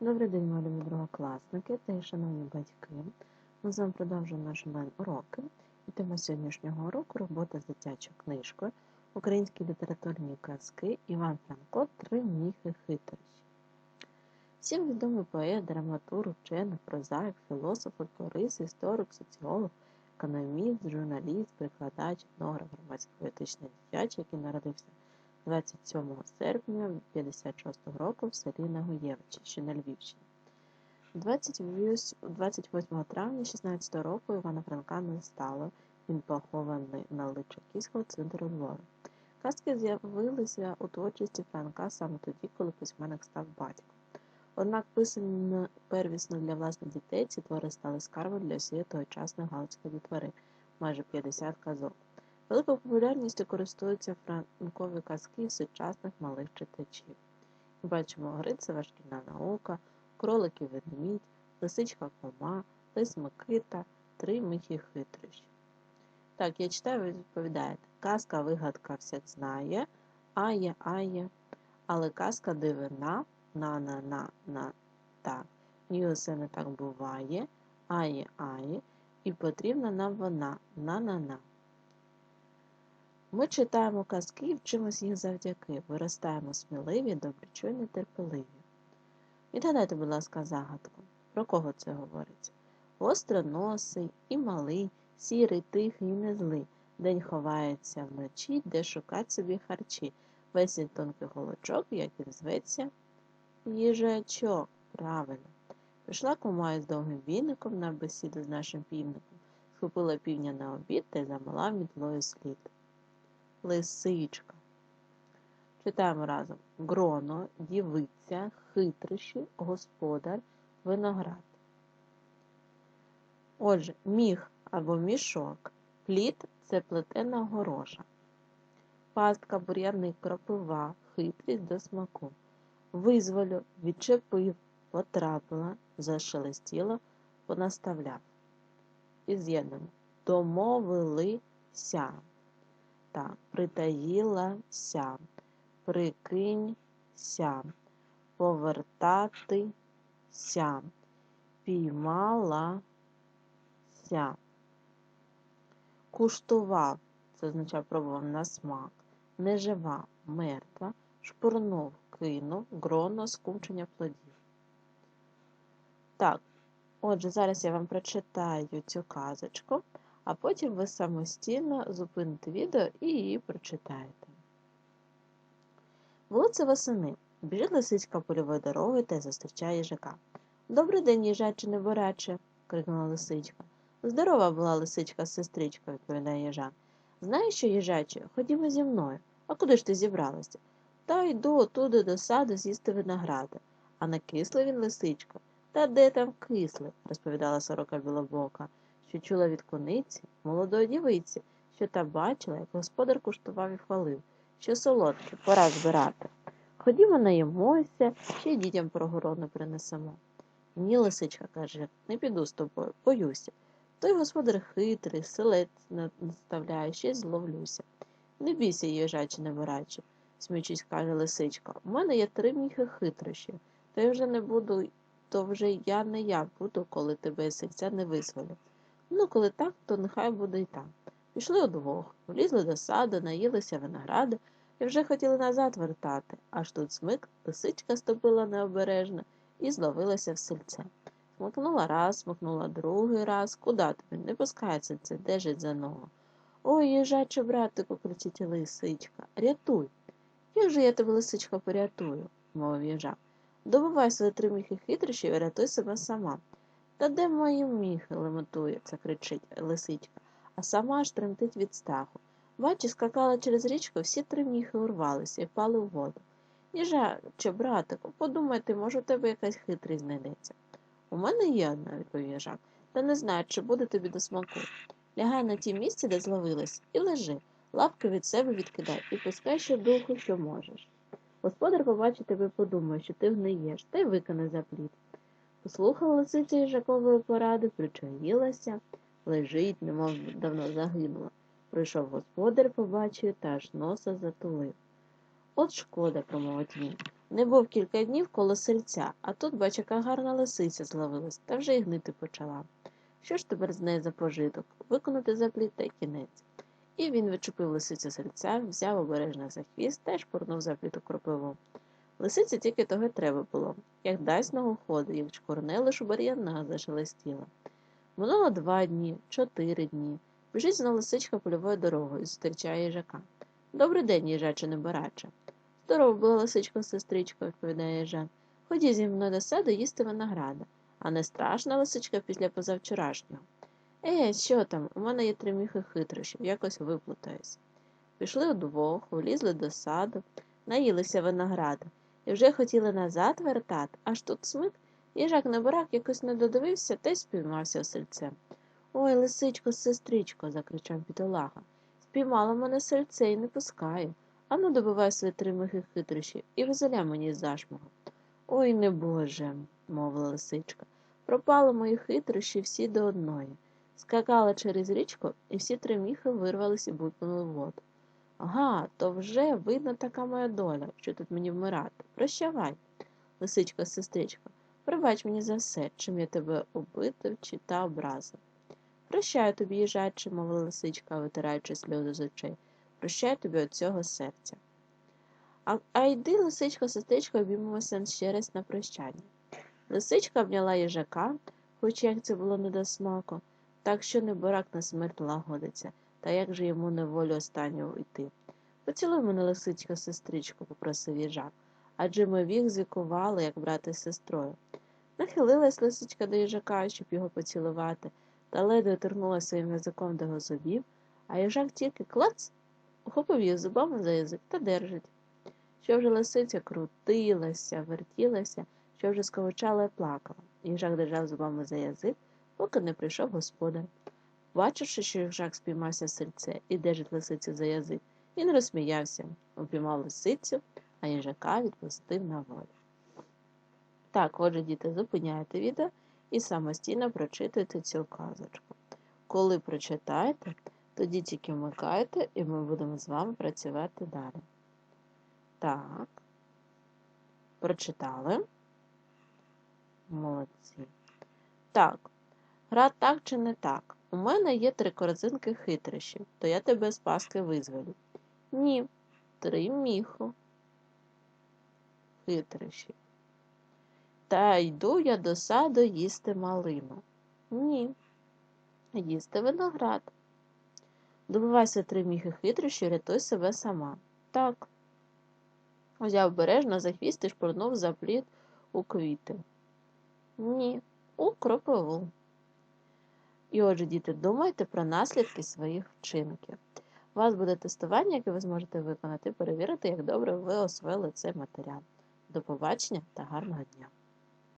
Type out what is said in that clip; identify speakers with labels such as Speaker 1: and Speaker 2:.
Speaker 1: Добрий день, мої любі другокласники та й шановні батьки. Ми з вами продовжуємо наші онлайн-уроки. І тема сьогоднішнього уроку робота з дитячою книжкою Українські літературні казки Іван Франко Три міхи хитрощі. Всім відомий поет, драматург, вчений, прозаїк, філософ, фольклорист, історик, соціолог, економіст, журналіст, перекладач, етнограф, громадський поетичний дитячий, який народився 27 серпня 56 року в селі Нагоєвичі, що на Львівщині. 28 травня 16 року Івана Франка не стало. Він похований на Личаківського центру Львова. Казки з'явилися у творчості Франка саме тоді, коли письменник став батьком. Однак писані первісно для власних дітей ці твори стали скарбом для всієї тогочасної галицької дітвори, майже 50 казок. Великою популярністю користуються франкові казки сучасних малих читачів. Бачимо Грицева шкільна наука, кролики ведмідь, лисичка кома, лис Микита, три михі хитрощі. Так, я читаю, ви відповідаєте. Казка вигадка всяк знає, ає, ає, але казка дивина, на на так. Ні, усе не так буває, ає, ає, і потрібна нам вона на на на. Ми читаємо казки і вчимось їх завдяки, виростаємо сміливі, доброчуйні, терпеливі. Відгадайте, будь ласка, загадку. Про кого це говориться? Остроносий і малий, сірий, тихий і незлий. День ховається вночі, де шукать собі харчі. Весь він тонкий голочок, як він зветься, їжачок. Правильно. Прийшла кума із довгим віником на бесіду з нашим півником, схопила півня на обід та й замала мітлою слід лисичка. Читаємо разом гроно, дівиця, хитрощі, господар, виноград. Отже, міг або мішок, плід це плетена гороша, пастка, бур'яник, кропива, хитрість до смаку. Визволю, відчепив, потрапила, зашелестіло, понаставляв. І з'єднано домовилися. Так, притаїлася, прикинься, повертатися, піймалася, куштував, це означає пробував на смак, нежива, мертва, шпурнув, кинув, гроно, скумчення плодів. Так, отже, зараз я вам прочитаю цю казочку а потім ви самостійно зупините відео і її прочитаєте. Було це восени. Біжить лисичка польовою дорогою та зустрічає їжака. Добрий день, їжаче небораче, крикнула лисичка. Здорова була лисичка сестричка, відповідає їжак. Знаєш що, їжаче, ходімо зі мною. А куди ж ти зібралася? Та йду отуди до саду з'їсти виногради. А на кисле він лисичка. Та де там кисле, розповідала сорока білобока що чула від куниці, молодої дівиці, що та бачила, як господар куштував і хвалив, що солодке, пора збирати. Ходімо наїмося, ще й дітям прогорону принесемо. Ні, лисичка каже, не піду з тобою, боюся. Той господар хитрий, селець наставляє, ще зловлюся. Не бійся, їжачі, не вирачі, сміючись, каже лисичка. У мене є три міхи хитрощі, та я вже не буду, то вже я не я буду, коли тебе серця не визволю. Ну, коли так, то нехай буде й так. Пішли удвох, влізли до саду, наїлися винограду і вже хотіли назад вертати, аж тут смик, лисичка ступила необережно і зловилася в сельце. Смикнула раз, смикнула другий раз. Куда тобі? Не пускай сельце, держить за ногу. Ой, їжаче, братику, кричить лисичка. Рятуй. Як же я тебе, лисичка, порятую, мовив їжак. Добувай свої три міхи хитрощів і рятуй себе сама. Та де мої міхи? лемотується, кричить лисичка, а сама аж тремтить від страху. Бачиш, скакала через річку, всі три міхи урвалися і впали в воду. Їжаче, братику, подумайте, може, у тебе якась хитрість знайдеться. У мене є одна, відповів їжак, та не знаю, чи буде тобі до смаку. Лягай на ті місці, де зловилась, і лежи, лапки від себе відкидай і пускай ще духу, що можеш. Господар побачить тебе подумає, що ти гниєш, та й викине за плід. Послухала лисиця їжакової поради, причаїлася, лежить, немов давно загинула. Прийшов господар, побачив та аж носа затулив. От шкода, промовить він. Не був кілька днів коло сельця, а тут, бач, яка гарна лисиця зловилась, та вже й гнити почала. Що ж тепер з неї за пожиток? Виконати запліт та кінець. І він відчепив лисицю сельця, взяв обережно за хвіст та й шпурнув запліту кропиву. Лисиці тільки того й треба було, як дасть ногу ходу, як чкурне лиш у бур'яна зашелестіла. Минуло два дні, чотири дні. Біжить знову лисичка польовою дорогою, зустрічає їжака. Добрий день, їжаче небараче. Здорово була лисичка сестричко, відповідає їжак. Ході зі мною до саду їсти винограда. А не страшна лисичка після позавчорашнього. Е, що там? У мене є три міхи хитрощів, якось виплутаюсь. Пішли удвох, влізли до саду, наїлися винограда і вже хотіли назад вертати, аж тут смик, їжак небарак якось не додивився та й спіймався сельцем. Ой, лисичко, сестричко, закричав бідолага. Спіймала мене сельце і не пускаю. Ану, добивай свої три михи хитрощі і веселя мені з зашмогу. Ой, не боже, мовила лисичка. Пропали мої хитрощі всі до одної. Скакала через річку, і всі три міхи вирвались і бутнули в воду. Ага, то вже видно така моя доля, що тут мені вмирати. Прощавай, лисичка, сестричко, пробач мені за все, чим я тебе убитив чи та образив. Прощаю тобі, їжаче, мовила лисичка, витираючи сльози з очей. Прощаю тобі від цього серця. А, а йди, лисичко, сестричко, обіймемося ще раз на прощання. Лисичка обняла їжака, хоч як це було не до смаку, так що неборак на смерть лагодиться, та як же йому неволю останнього йти. Поцілуй мене, лисичка, сестричко, попросив їжак, адже ми вік звікували, як брат із сестрою. Нахилилась лисичка до їжака, щоб його поцілувати, та ледве торкнула своїм язиком до його зубів, а їжак тільки клац, ухопив її зубами за язик та держить. Що вже лисиця крутилася, вертілася, що вже сковичала і плакала. Їжак держав зубами за язик, поки не прийшов господар. Бачивши, що їжак спіймався сельце і держить лисицю за язик, він розсміявся, упіймав лисицю, а їжака відпустив на волю. Так, отже, діти, зупиняйте відео і самостійно прочитуйте цю казочку. Коли прочитаєте, тоді тільки вмикайте, і ми будемо з вами працювати далі. Так, прочитали. Молодці. Так, гра так чи не так? У мене є три корзинки хитрощів, то я тебе з паски визволю. Ні, три міху. Хитрощів. Та йду я до саду їсти малину. Ні. Їсти виноград. Добивайся три міхи хитрощі, рятуй себе сама. Так. Взяв бережно за хвіст і шпурнув за плід у квіти. Ні, у кропиву. І отже, діти, думайте про наслідки своїх вчинків. У вас буде тестування, яке ви зможете виконати, перевірити, як добре ви освоїли цей матеріал. До побачення та гарного дня!